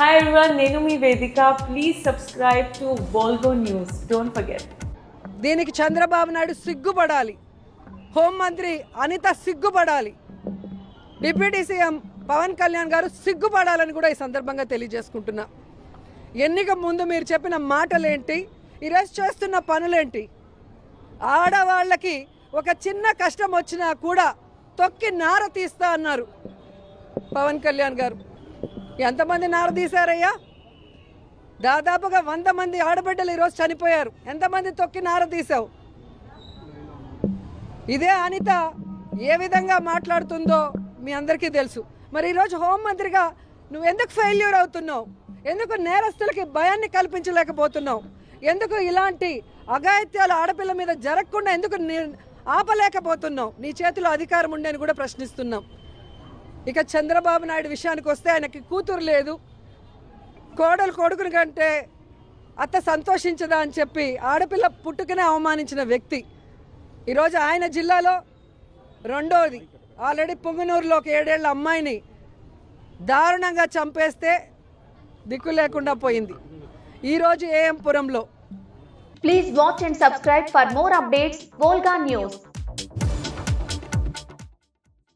Hi everyone నేను మీ వేదిక please subscribe to Volgo news don't forget దీనికి చంద్రబాబు నాయుడు సిగ్గుపడాలి. హోంమంత్రి అనిత సిగ్గుపడాలి. డిప్యూటీ సీఎం పవన్ కళ్యాణ్ గారు సిగ్గుపడాలని కూడా ఈ సందర్భంగా తెలియజేసుకుంటున్నా. ఎన్నిక ముందు మీరు చెప్పిన మాటలేంటి? ఈరోజు చేస్తున్న పనులేంటి? ఆడవాళ్ళకి ఒక చిన్న కష్టం వచ్చినా కూడా తొక్కి నార తీస్తా అన్నారు పవన్ కళ్యాణ్ గారు. ఎంతమంది నార తీశారయ్యా? దాదాపుగా వంద మంది ఆడబిడ్డలు ఈరోజు చనిపోయారు. ఎంతమంది తొక్కి నార ఇదే అనిత ఏ విధంగా మాట్లాడుతుందో మీ అందరికీ తెలుసు. మరి ఈరోజు హోంమంత్రిగా నువ్వు ఎందుకు ఫెయిల్యూర్ అవుతున్నావు? ఎందుకు నేరస్తులకి భయాన్ని కల్పించలేకపోతున్నావు? ఎందుకు ఇలాంటి అఘాయిత్యాలు ఆడపిల్ల మీద జరగకుండా ఎందుకు ఆపలేకపోతున్నావు? నీ చేతిలో అధికారం ఉండి అని కూడా ప్రశ్నిస్తున్నాం. ఇక చంద్రబాబు నాయుడు విషయానికి వస్తే ఆయనకి కూతురు లేదు. కోడలు కొడుకుని కంటే అత్త సంతోషించదా అని చెప్పి ఆడపిల్ల పుట్టుకనే అవమానించిన వ్యక్తి. ఈరోజు ఆయన జిల్లాలో రెండోది. ఆల్రెడీ పుంగనూరులో ఒక ఏడేళ్ళ అమ్మాయిని దారుణంగా చంపేస్తే దిక్కు లేకుండా పోయింది. ఈరోజు ఏఎంపురంలో. Please watch and subscribe for more updates Volga